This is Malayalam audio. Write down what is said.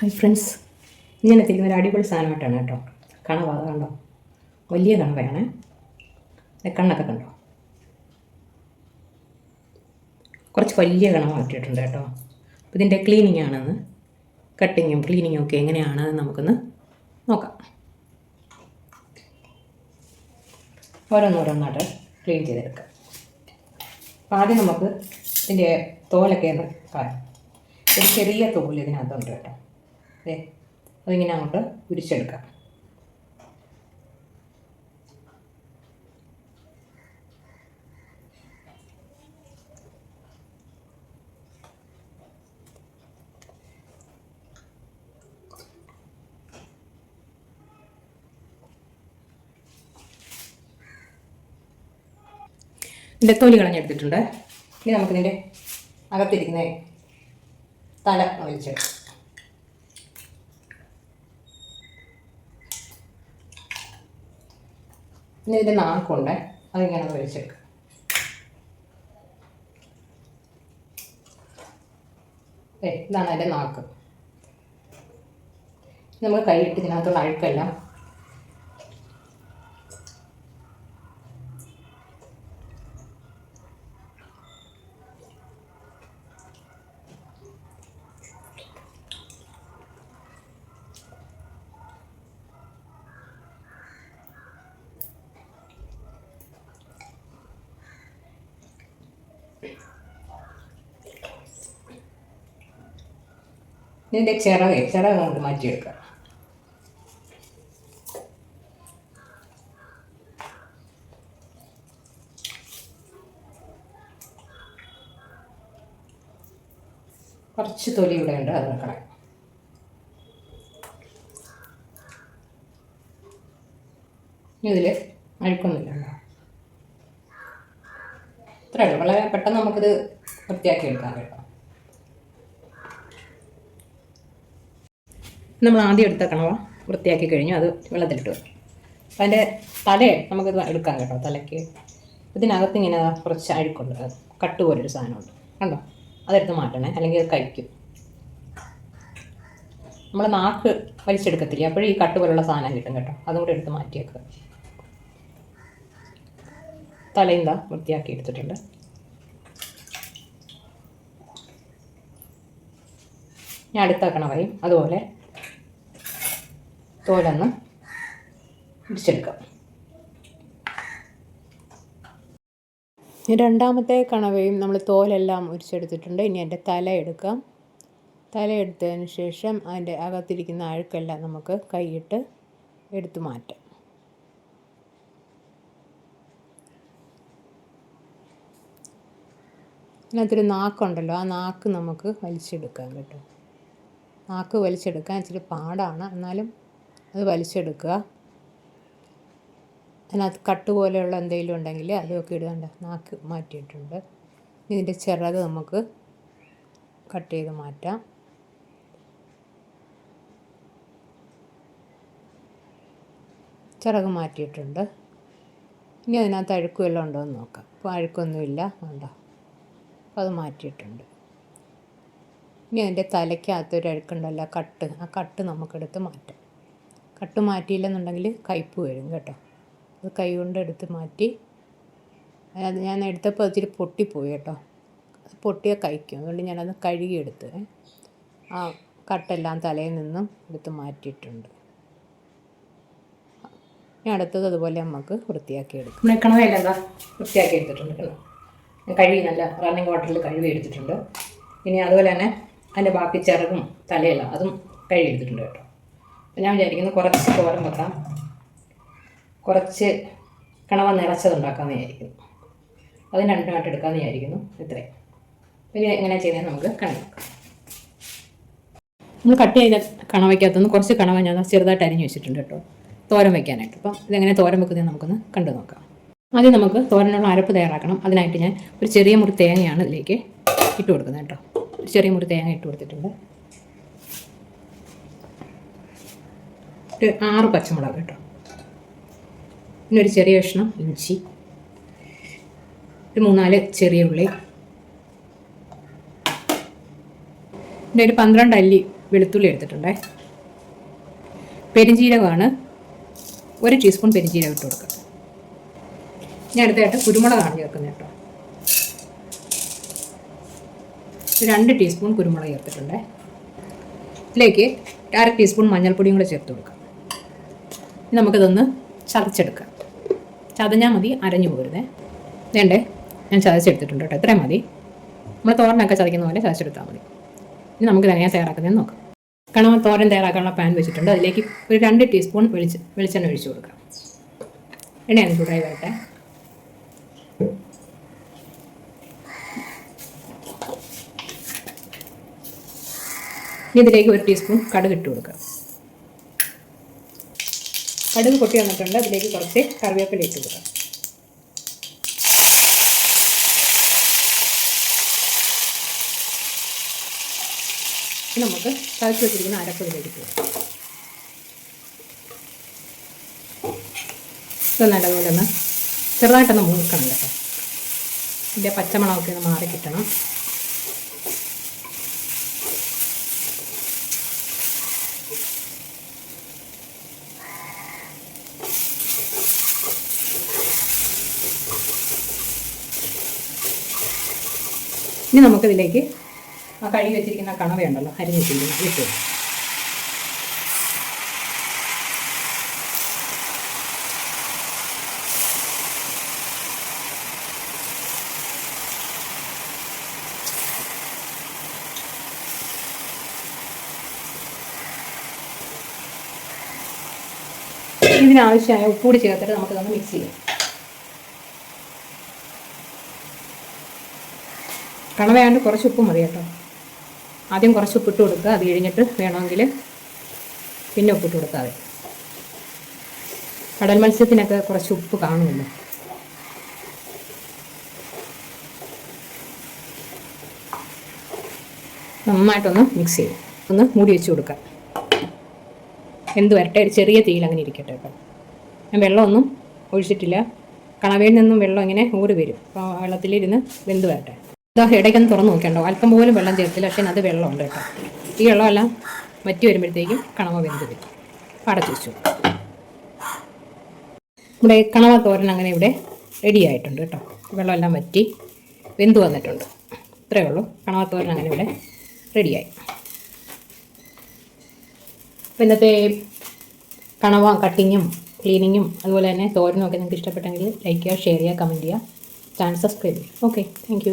Hi friends. ഇങ്ങനെ തിരിക്കുന്ന ഒരു അടിപൊളി സാധനമായിട്ടാണ് കേട്ടോ. കണവ അത് കണ്ടോ? വലിയ കണവയാണ്. കണ്ണൊക്കെ കണ്ടോ? കുറച്ച് വലിയ കണവ ഇട്ടിട്ടുണ്ട് കേട്ടോ. അപ്പോൾ ഇതിന്റെ ക്ലീനിങ് ആണെന്ന് കട്ടിങ്ങും ക്ലീനിങ്ങും ഒക്കെ എങ്ങനെയാണെന്ന് നമുക്കൊന്ന് നോക്കാം. ഓരോന്നോരോന്നായിട്ട് ക്ലീൻ ചെയ്തെടുക്കാം. അപ്പോൾ ആദ്യം നമുക്ക് ഇതിന്റെ തോലൊക്കെ ഒന്ന് കളയാം ഒരു ചെറിയ തോൽ ഇതിനകത്തുണ്ട് കേട്ടോ. അതെ അതിങ്ങനെ അങ്ങോട്ട് ഉരിച്ചെടുക്കാം ഇതിന്റെ തൊലി കളഞ്ഞെടുത്തിട്ടുണ്ട്. ഇനി നമുക്കിതിന്റെ അകത്തിരിക്കുന്ന തല വലിച്ചെടുക്കാം. ഇനി ഇതിന്റെ നാക്കുണ്ട്? അതിങ്ങനെ ഒന്ന് ഏ ഇതാണ് അതിന്റെ നാക്ക്. നമ്മൾ കൈയിട്ട് ഇതിനകത്തുള്ള അഴുക്കെല്ലാം ഇതിന്റെ ചിറകെ ചിറക് നമുക്ക് മാറ്റിയെടുക്കാം. കുറച്ച് തൊലി ഇവിടെ ഉണ്ട് അത് ഇനി ഇതിൽ അഴുക്കൊന്നുമില്ല. ഇത്രയുള്ളൂ വളരെ പെട്ടെന്ന് നമുക്കിത് വൃത്തിയാക്കി എടുക്കാം കേട്ടോ നമ്മൾ ആദ്യം എടുത്ത കണവ വൃത്തിയാക്കി കഴിഞ്ഞു. അത് വെള്ളത്തിലിട്ട് വെക്കും അപ്പം അതിന്റെ തല നമുക്കിത് എടുക്കാം കേട്ടോ തലയ്ക്ക്. ഇതിനകത്ത് ഇങ്ങനെ കുറച്ച് അഴുക്കുണ്ട്. കട്ട് പോലൊരു സാധനമുണ്ട്. കണ്ടോ? അതെടുത്ത് മാറ്റണേ. അല്ലെങ്കിൽ അത് കഴിക്കും. നമ്മൾ നാക്ക് വലിച്ചെടുക്കത്തില്ല? അപ്പോഴും ഈ കട്ട് പോലുള്ള സാധനം കിട്ടും കേട്ടോ. അതും കൂടെ എടുത്ത് മാറ്റിയേക്കുക. തലയും ദാ വൃത്തിയാക്കി എടുത്തിട്ടുണ്ട്. ഞാൻ അടുത്ത കണവയും അതുപോലെ തോലൊന്ന് പിടിച്ചെടുക്കാം രണ്ടാമത്തെ കണവയും നമ്മൾ തോലെല്ലാം ഉരിച്ചെടുത്തിട്ടുണ്ട് ഇനി എന്റെ തല എടുക്കാം. തല എടുത്തതിന് ശേഷം അതിന്റെ അകത്തിരിക്കുന്ന അഴുക്കെല്ലാം നമുക്ക് കൈയിട്ട് എടുത്തു മാറ്റാം. അതിനകത്തൊരു നാക്കുണ്ടല്ലോ ആ നാക്ക് നമുക്ക് വലിച്ചെടുക്കാം കേട്ടോ. നാക്ക് വലിച്ചെടുക്കാൻ ഇച്ചിരി പാടാണ്. എന്നാലും അത് വലിച്ചെടുക്കുക. അതിനകത്ത് കട്ട് പോലെയുള്ള എന്തെങ്കിലും ഉണ്ടെങ്കിൽ അതൊക്കെ ഇടുകണ്ട നാക്ക് മാറ്റിയിട്ടുണ്ട്. ഇതിന്റെ ചിറക് നമുക്ക് കട്ട് ചെയ്ത് മാറ്റാം. ചിറക് മാറ്റിയിട്ടുണ്ട്. ഇനി അതിനകത്ത് അഴുക്കും എല്ലാം ഉണ്ടോ എന്ന് നോക്കാം. അപ്പോൾ അഴുക്കൊന്നുമില്ല ഉണ്ടോ അപ്പോൾ അത് മാറ്റിയിട്ടുണ്ട്. ഇനി അതിന്റെ തലയ്ക്കകത്തൊരു അഴുക്കുണ്ടല്ലോ കട്ട്. ആ കട്ട് നമുക്കെടുത്ത് മാറ്റാം. കട്ട് മാറ്റിയില്ലെന്നുണ്ടെങ്കിൽ കയ്പ്പ് വരും കേട്ടോ. അത് കൈ കൊണ്ട് എടുത്ത് മാറ്റി. അത് ഞാൻ എടുത്തപ്പോൾ ഇച്ചിരി പൊട്ടിപ്പോയി കേട്ടോ. പൊട്ടിയ കഴിക്കും. അതുകൊണ്ട് ഞാനത് കഴുകിയെടുത്ത് ആ കട്ടെല്ലാം തലയിൽ നിന്നും എടുത്ത് മാറ്റിയിട്ടുണ്ട്. ഞാൻ അടുത്തത് അതുപോലെ നമുക്ക് വൃത്തിയാക്കി എടുക്കും കണവയെല്ലാം എന്താ? വൃത്തിയാക്കി എടുത്തിട്ടുണ്ട് കേട്ടോ ഞാൻ കഴുകി നല്ല റണ്ണിങ് വാട്ടറിൽ കഴുകി എടുത്തിട്ടുണ്ട് ഇനി അതുപോലെ തന്നെ അതിന്റെ ബാക്കി ചിറകും തലയെല്ലാം അതും കഴുകി എടുത്തിട്ടുണ്ട് കേട്ടോ. അപ്പം ഞാൻ വിചാരിക്കുന്നു കുറച്ച് തോരൻ വെക്കാം. കുറച്ച് കണവ നിറച്ചതുണ്ടാക്കാമെന്ന് വിചാരിക്കുന്നു. അതിന് രണ്ടായിട്ട് എടുക്കാമെന്ന് വിചാരിക്കുന്നു. ഇത്രയും ഇനി എങ്ങനെ ചെയ്താൽ നമുക്ക് കണ്ടു നോക്കാം. നമ്മൾ കട്ട് ചെയ്ത കണവയ്ക്കകത്തുനിന്ന് കുറച്ച് കണവ ഞാൻ ചെറുതായിട്ട് അരിഞ്ഞു വെച്ചിട്ടുണ്ട് കേട്ടോ. തോരൻ വെക്കാനായിട്ട്. അപ്പം ഇതെങ്ങനെ തോരൻ വെക്കുന്നത് നമുക്കൊന്ന് കണ്ടു നോക്കാം. ആദ്യം നമുക്ക് തോരനുള്ള അരപ്പ് തയ്യാറാക്കണം. അതിനായിട്ട് ഞാൻ ഒരു ചെറിയ മുറി തേങ്ങയാണ് ഇതിലേക്ക് ഇട്ട് കൊടുക്കുന്നത് കേട്ടോ. ചെറിയ മുറി തേങ്ങ ഇട്ട് കൊടുത്തിട്ടുണ്ട്. ഒരു ആറ് പച്ചമുളക് കേട്ടോ. പിന്നെ ഒരു ചെറിയ കഷ്ണം ഇഞ്ചി. ഒരു മൂന്നാൽ ചെറിയ ഉള്ളി. പിന്നെ ഒരു പന്ത്രണ്ട് അല്ലി വെളുത്തുള്ളി എടുത്തിട്ടുണ്ടേ. പെരിഞ്ജീരകമാണ് ഒരു ടീസ്പൂൺ പെരിഞ്ജീരകം ഇട്ട് കൊടുക്കുക ഞാൻ അടുത്തായിട്ട് കുരുമുളകാണ് ചേർക്കുന്നത് കേട്ടോ. രണ്ട് ടീസ്പൂൺ കുരുമുളക് ചേർത്തിട്ടുണ്ടേ. ഇതിലേക്ക് അര ടീസ്പൂൺ മഞ്ഞൾപ്പൊടിയും കൂടെ ചേർത്ത് കൊടുക്കാം. ഇനി നമുക്കിതൊന്ന് ചതച്ചെടുക്കാം. ചതഞ്ഞാൽ മതി അരഞ്ഞു പോരുതേ വേണ്ടേ? ഞാൻ ചതച്ചെടുത്തിട്ടുണ്ട് കേട്ടോ ഇത്രയും മതി. നമ്മൾ തോരനൊക്കെ ചതയ്ക്കുന്ന പോലെ ചതച്ചെടുത്താൽ മതി. ഇനി നമുക്ക് തന്നെയാണ് തയ്യാറാക്കുന്നതെന്ന് നോക്കാം. കാരണം തോരൻ തയ്യാറാക്കാനുള്ള പാൻ വെച്ചിട്ടുണ്ട്. അതിലേക്ക് ഒരു രണ്ട് ടീസ്പൂൺ വെളിച്ച വെളിച്ചെണ്ണ ഒഴിച്ചു കൊടുക്കാം. എണ്ണയാണ് ചൂടായി വരട്ടെ. ഇതിലേക്ക് ഒരു ടീസ്പൂൺ കടുക് ഇട്ട് കൊടുക്കുക കടുക് പൊട്ടി വന്നിട്ടുണ്ട്. അതിലേക്ക് കുറച്ച് കറിവേപ്പില ഇട്ട് കൊടുക്കാം. നമുക്ക് തളിച്ച് വെച്ചിരിക്കുന്ന അരപ്പ് ഇതിലേക്ക് കൊടുക്കാം. ഇത് നല്ലതുപോലെ ഒന്ന് ചെറുതായിട്ടൊന്ന് മൂക്കണം കേട്ടോ. ഇതിന്റെ പച്ചമുളകൊക്കെ ഒന്ന് മാറി കിട്ടണം. ഇനി നമുക്കിതിലേക്ക് ആ കഴുകി വെച്ചിരിക്കുന്ന കണവയുണ്ടല്ലോ അരിഞ്ഞ് വെച്ചിരിക്കുന്ന ഇട്ട്. ഇതിനാവശ്യമായ ഉപ്പൂടി ചേർത്തിട്ട് നമുക്കിതൊന്ന് മിക്സ് ചെയ്യാം കണവയാണ്ട് കുറച്ച് ഉപ്പ് മതി കേട്ടോ. ആദ്യം കുറച്ച് ഉപ്പിട്ട് കൊടുക്കുക. അത് കഴിഞ്ഞിട്ട് വേണമെങ്കിൽ പിന്നെ ഉപ്പിട്ട് മതി. കടൽ മത്സ്യത്തിനൊക്കെ കുറച്ച് ഉപ്പ് കാണുമല്ലോ. നന്നായിട്ടൊന്ന് മിക്സ് ചെയ്യും. ഒന്ന് മൂടി വെച്ച് കൊടുക്കാം എന്ത് വരട്ടെ? ഒരു ചെറിയ തീയിൽ അങ്ങനെ ഇരിക്കട്ടെ കേട്ടോ. ഞാൻ വെള്ളമൊന്നും ഒഴിച്ചിട്ടില്ല. കണവയിൽ നിന്നും വെള്ളം ഇങ്ങനെ ഊറി വരും. അപ്പോൾ വെള്ളത്തിലിരുന്ന് വെന്ത് വരട്ടെ. ഇതാ ഇടയ്ക്കൊന്ന് തുറന്ന് നോക്കണ്ടോ അല്പം പോലും വെള്ളം ചേർത്തില്ല. പക്ഷേ അത് വെള്ളമുണ്ട് കേട്ടോ. ഈ വെള്ളമെല്ലാം വറ്റി വരുമ്പോഴത്തേക്കും കണവ വെന്ത് വരും. അടച്ചു വെച്ചു. ഇവിടെ കണവ തോരൻ അങ്ങനെ ഇവിടെ റെഡി ആയിട്ടുണ്ട് കേട്ടോ. വെള്ളമെല്ലാം വറ്റി വെന്ത് വന്നിട്ടുണ്ട്. ഇത്രയേ ഉള്ളൂ. കണവ തോരൻ അങ്ങനെ ഇവിടെ റെഡിയായി അപ്പോൾ ഇന്നത്തെ കണവ കട്ടിങ്ങും ക്ലീനിങ്ങും അതുപോലെ തന്നെ തോരനും ഒക്കെ നിങ്ങൾക്ക് ഇഷ്ടപ്പെട്ടെങ്കിൽ ലൈക്ക് ചെയ്യുക ഷെയർ ചെയ്യുക കമന്റ് ചെയ്യുക. ചാനൽ സബ്സ്ക്രൈബ് ചെയ്യുക. Okay thank